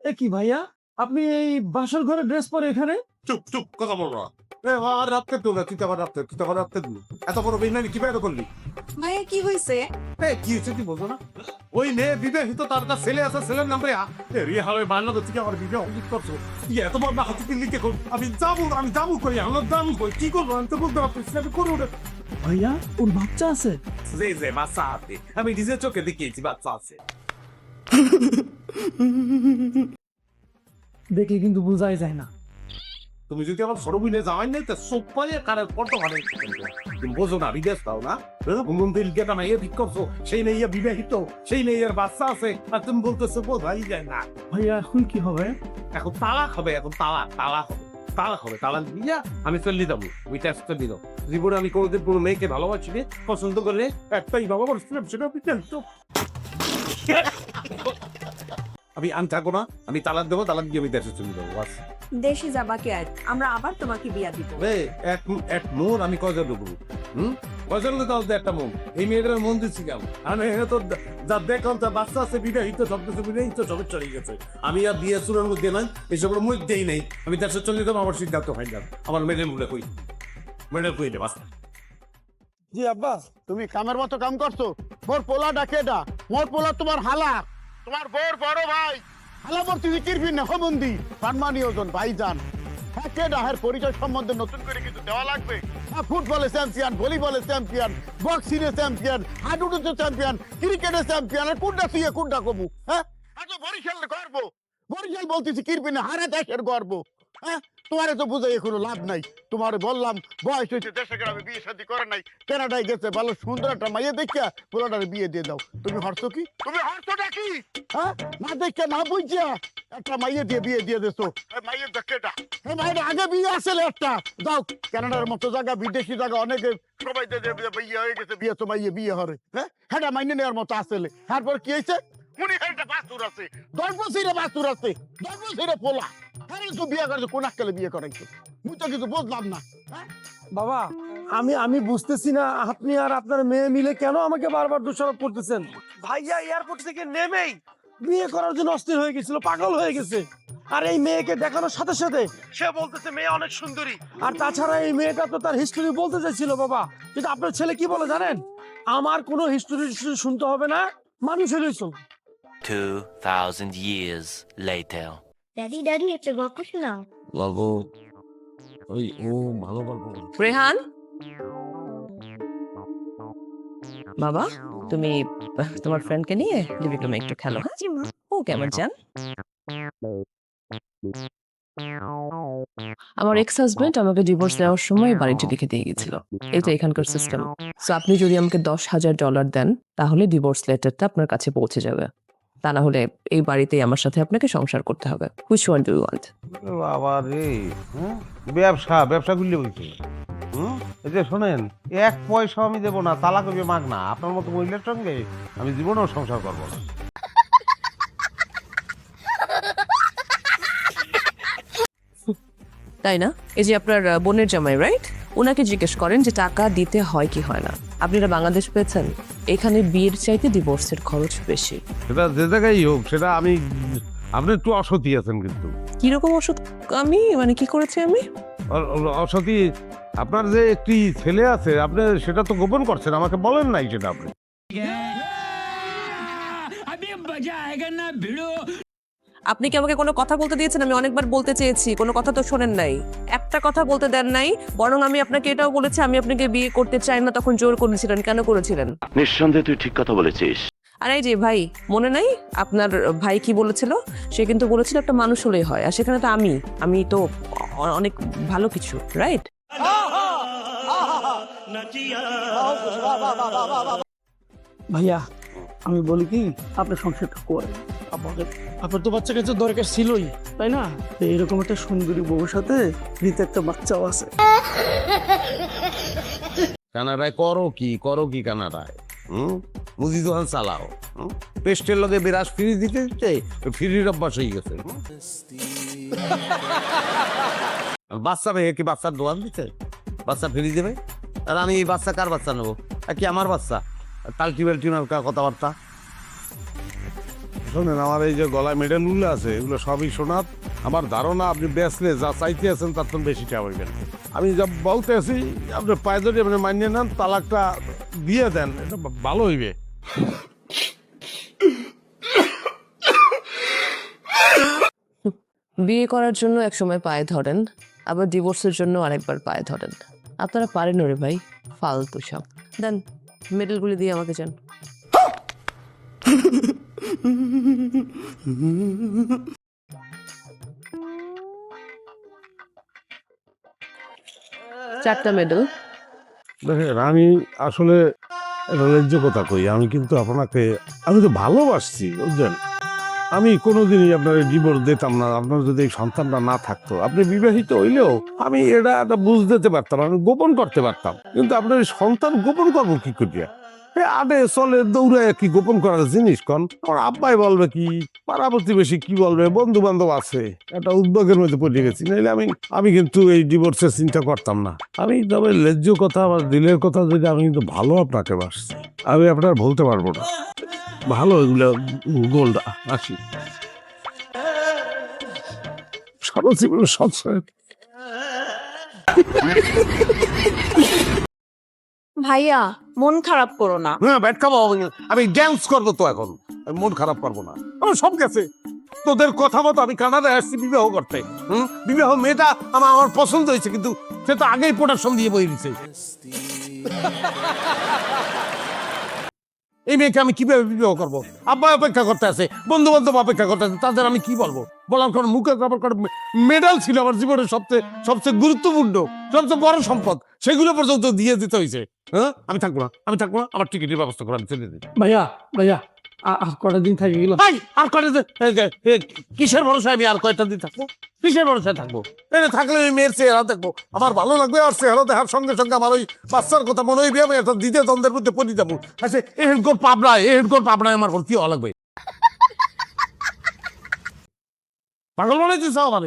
এ কি ভাইয়া? আপনি এই বাসর ঘরে ড্রেস পরে এখানে? চুপ চুপ কথা বলব না। এ আর রাখতে তো না তুই তো আবার রাখতে তুই তো আবার রাখতে দিবি এত বড় বেইমানি কি বের করলি? ভাইয়া কি হয়েছে এ কি হচ্ছে তুই বলব না? ওই বিবাহিত তার ছেলে আছে ছেলের নামে রিয়া। হালে বান্না তো তুই আমার বিবাহ অভিযোগ করছ। তুই এত বড় না হাতে কর আমি যাব আমি যাব কই? আমার দাম কই? কি করব? আমি তো বলতে পারছি আমি ভাইয়া ওর বাচ্চা আছে? যে যে বাচ্চা আছে। আমি নিজের চোখে দেখিয়েছি বাচ্চা আছে। দেখলে কিন্তু বোঝাই যায় না। তুমি যদি আমার বোনে যাওয়াই নাই তো সব পায়ে কানের পর্দা মানে তুমি বোঝো না বিদেশ পাও না। মন্দির গেটা মাইয়া ঠিক করছ সেই মেয়ে বিবাহিত সেই মেয়ের বাচ্চা আছে। আর তুমি বলতেছো বোঝাই যায় না। ভাইয়া এখন কি হবে? এখন তালাক হবে এখন তালাক তালাক হবে তালাক হবে তালাক দিয়া আমি চলে যাব। ওই টেস্ট চলে যাব জীবনে আমি কোনোদিন কোনো মেয়েকে ভালোবাসি পছন্দ করলে একটাই বাবা সেটা আমি আমি থাকব না আমি তালাক দেবো তালাক দিয়ে আমি দেশে চলে যাব বাস। দেশে যাবা কে আর আমরা আবার তোমাকে বিয়া দিব। রে এক এক মন আমি কয়জন দেবো? হুম? দাও তো একটা মন? এই মেয়েটার মন দিচ্ছি আমি এখানে তো যা দেখলাম তার বাচ্চা আছে বিবাহিত সব কিছু বিবাহিত সবে চলে গেছে। আমি আর বিয়ে চুরের মধ্যে নাই এসব মুখ দেই নাই। আমি দেশে চলে যাব আমার সিদ্ধান্ত ফাইনাল আমার মেডেল মুলে কই? মেডেল কই দেবাস জি আব্বা তুমি কামের মতো কাম করছ। মোর পোলা ডাকে ডা মোর পোলা তোমার হালা। তোমার বোর বড় ভাই। হালা মোর তুই কিরবি না হবন্দি সম্মানীয় জন ভাইজান হ্যাঁকে ডাহের পরিচয় সম্বন্ধে নতুন করে কিছু দেওয়া লাগবে? হ্যাঁ ফুটবলে চ্যাম্পিয়ন ভলিবলে চ্যাম্পিয়ন বক্সিংয়ে চ্যাম্পিয়ন হাডুডুতে চ্যাম্পিয়ন ক্রিকেটে চ্যাম্পিয়ন কোনটা তুই কোনটা কমু হ্যাঁ? আচ্ছা বরিশাল গর্ব। বরিশাল বলতেছি কিরবি না হারা দেশের গর্ব। হ্যাঁ? তোমারে তো বুঝাই কোনো লাভ নাই। তোমারে বললাম বয়স হয়েছে দেশে গ্রামে বিয়ে শাদী করে নাই। কানাডায় গেছে ভালো সুন্দর একটা মাইয়ে দেখিয়া পোলাটারে বিয়ে দিয়ে দাও। তুমি হরছো কি? তুমি হরছোটা কি? হ্যাঁ? না দেখে না বুঝিয়া একটা মাইয়ে দিয়ে বিয়ে দিয়ে দেছো। দেখেটা মাইয়ের আগে বিয়ে আসলে একটা। যাও কানাডার মতো জায়গা বিদেশি জায়গা অনেকে সবাই বিয়ে হয়ে গেছে বিয়ে তো মাইয়ে বিয়ে হরে। হ্যাঁ? হ্যাঁ মাইনে নেওয়ার মতো আসলে। তারপর কি হয়েছে? উনি একটা বাস্তুর আছে। দশ বছরে বাস্তুর আছে দশ বছরে পোলা। আরে তো বিয়ে করেছে কোন আক্কেলে বিয়ে করাইছো মুই তো কিছু বুঝলাম না হ্যাঁ? বাবা আমি আমি বুঝতেছি না আপনি আর আপনার মেয়ে মিলে কেন আমাকে বারবার দোষারোপ করতেছেন? ভাইয়া এয়ারপোর্ট থেকে নেমেই বিয়ে করার জন্য অস্থির হয়ে গেছিল পাগল হয়ে গেছে। আর এই মেয়েকে দেখানোর সাথে সাথে সে বলতেছে মেয়ে অনেক সুন্দরী। আর তাছাড়া এই মেয়েটা তো তার হিস্টোরি বলতে চাইছিল বাবা। কিন্তু আপনার ছেলে কি বলে জানেন? আমার কোনো হিস্টোরি শুনতে হবে না মানুষেরই চলবে। 2,000 years later. ড্যাডি ড্যাডি একটা গল্প শোনাও গল্প ওই ও ভালো গল্প। রেহান বাবা তুমি তোমার ফ্রেন্ডকে নিয়ে লিভিং রুমে একটু খেলো হ্যাঁ? ও কেমন চান? আমার এক্স হাজবেন্ড আমাকে ডিভোর্স দেওয়ার সময় বাড়িটি লিখে দিয়ে গেছিল। এই তো এখানকার সিস্টেম সো আপনি যদি আমাকে দশ হাজার ডলার দেন তাহলে ডিভোর্স লেটারটা আপনার কাছে পৌঁছে যাবে। তা না হলে এই বাড়িতেই আমার সাথে আপনাকে সংসার করতে হবে। হুইচ ওয়ান ডু ওয়ান্ট বাবা রে হ্যাঁ? ব্যবসা ব্যবসা করলে বলছে হুম? এই যে শোনেন এক পয়সা আমি দেবো না তালাক হবে মাগ না। আপনার মতো মহিলার সঙ্গে আমি জীবনেও সংসার করব না। তাই না? এই যে আপনার বোনের জামাই রাইট ওনাকে জিজ্ঞেস করেন যে টাকা দিতে হয় কি হয় না। আপনারা বাংলাদেশ পেয়েছেন? এখানে বিয়ের চাইতে ডিভোর্সের খরচ বেশি। সেটা যে জায়গায় হোক সেটা আমি আপনি একটু অসতী আছেন কিন্তু। কীরকম ওষুধ আমি? মানে কি করেছি আমি? অসতী আপনার যে একটি ছেলে আছে আপনি সেটা তো গোপন করছেন আমাকে বলেন নাই সেটা আপনি। আপনি কি আমাকে কোনো কথা বলতে দিয়েছেন? আমি অনেকবার বলতে চেয়েছি কোনো কথা তো শোনেন নাই। একটা কথা বলতে দেন নাই বরং আমি আপনাকে এটাও বলেছি আমি আপনাকে বিয়ে করতে চাই না তখন জোর করেছিলেন কেন করেছিলেন? নিঃসন্দেহে তুই ঠিক কথা বলেছিস। আর এই যে ভাই মনে নাই? আপনার ভাই কি বলেছিল? সে কিন্তু বলেছিল একটা মানুষ হলেই হয় আর সেখানে তো আমি আমি তো অনেক ভালো কিছু রাইট ভাইয়া আমি বলি কি আপনি সংসারটা করেন আপনাদের আপনার তো বাচ্চা কাছে দরকার ছিলই তাই না? তো এরকম একটা সুন্দরী বউর সাথে দিতে একটা বাচ্চাও আছে। কানাডায় করো কি করো কি কানাডায় হুম? মুদি দোকান চালাও পেস্টের লগে বিরাজ ফ্রি দিতে দিতে ফ্রির অভ্যাস হয়ে গেছে। বাচ্চা মেয়ে কি বাচ্চার দোকান দিতে? বাচ্চা ফ্রি দেবে? আর আমি এই বাচ্চা কার বাচ্চা নেব? কি আমার বাচ্চা? কালটিভেল টিউনার কথাবার্তা? শোনেন আমার এই যে গলায় মেডেলগুলো আছে এগুলো সবই সোনার। আমার ধারণা আপনি বেচলে যা চাইতে আছেন তার তো বেশি টাকা হইবেন আমি যা বলতে আছি আপনি পায়ে ধরে আপনি মানিয়ে নেন তালাকটা দিয়ে দেন এটা ভালো হইবে। বিয়ে করার জন্য এক সময় পায়ে ধরেন, আবার ডিভোর্সের জন্য আরেকবার পায়ে ধরেন। আপনারা পারেন ওরে ভাই, ফালতু সব। দেন মেডেলগুলি দিয়ে আমাকে যান। চারটা মেডেল দেখেন, আমি আসলে ন্যায্য কথা কই আমি কিন্তু আপনাকে, আমি তো ভালোবাসছি, বুঝলেন? আমি কোনোদিনই আপনার ডিভোর্স দিতাম না, আপনার যদি এই সন্তানটা না থাকতো, আপনি বিবাহিত হইলেও আমি এটা একটা বুঝ দিতে পারতাম, আমি গোপন করতে পারতাম। কিন্তু আপনার সন্তান গোপন করব কি করিয়া? আডে চলে দৌড়ে কি গোপন করার জিনিস কন? আমার আব্বাই বলবে কি, পাড়া প্রতিবেশী কি বলবে? বন্ধু বান্ধব আছে, একটা উদ্যোগের মধ্যে পড়ে গেছি। নাহলে আমি আমি কিন্তু এই ডিভোর্সের চিন্তা করতাম না। আমি তবে লেজ্জ কথা বা দিলের কথা যদি আমি কিন্তু ভালো আপনাকে বাসছি, আমি আপনার বলতে পারব না। ভালো এগুলো গোলটা, আসি। সারা জীবনে সবসময় ভাইয়া মন খারাপ করো না। হ্যাঁ ব্যাট খাব আমি ড্যান্স করব তো এখন। আমি মন খারাপ করব না। আমার সব গেছে। তোদের কথা মতো আমি কানাডায় আসছি বিবাহ করতে। হুম? বিবাহ মেয়েটা আমার আমার পছন্দ হয়েছে কিন্তু সে তো আগেই প্রোডাকশন দিয়ে বই দিছে। এই মেয়েকে আমি কীভাবে বিবাহ করব? আব্বা অপেক্ষা করতে আছে বন্ধু বান্ধব অপেক্ষা করতে আছে, তাদের আমি কি বলব? বলার কারণ মুখে কাপড় করে মেডাল ছিল আমার জীবনের সবচেয়ে সবচেয়ে গুরুত্বপূর্ণ, সবচেয়ে বড় সম্পদ, সেগুলো পর্যন্ত দিয়ে দিতে হয়েছে। হ্যাঁ? আমি থাকব না, আমি থাকব না, আমার টিকিটের ব্যবস্থা করে আমি চলে ভাইয়া ভাইয়া আর কটা দিন থাকে গেল? আর এ, কিসের ভরসায় আমি আর কয়টা দিন থাকব। কিসের ভরসায় থাকব? থাকলে ওই মেয়ের চেহারা দেখব। আমার ভালো লাগবে আর চেহারা দেখার সঙ্গে সঙ্গে আমার ওই বাচ্চার কথা মনে হইবে আমি একটা দ্বিতীয় দ্বন্দ্বের মধ্যে পড়ে যাব। আচ্ছা এ হেডগোর পাবনায় এ হেডগোর পাবনায় আমার কি হওয়া লাগবে। পাগল হচ্ছে আমার?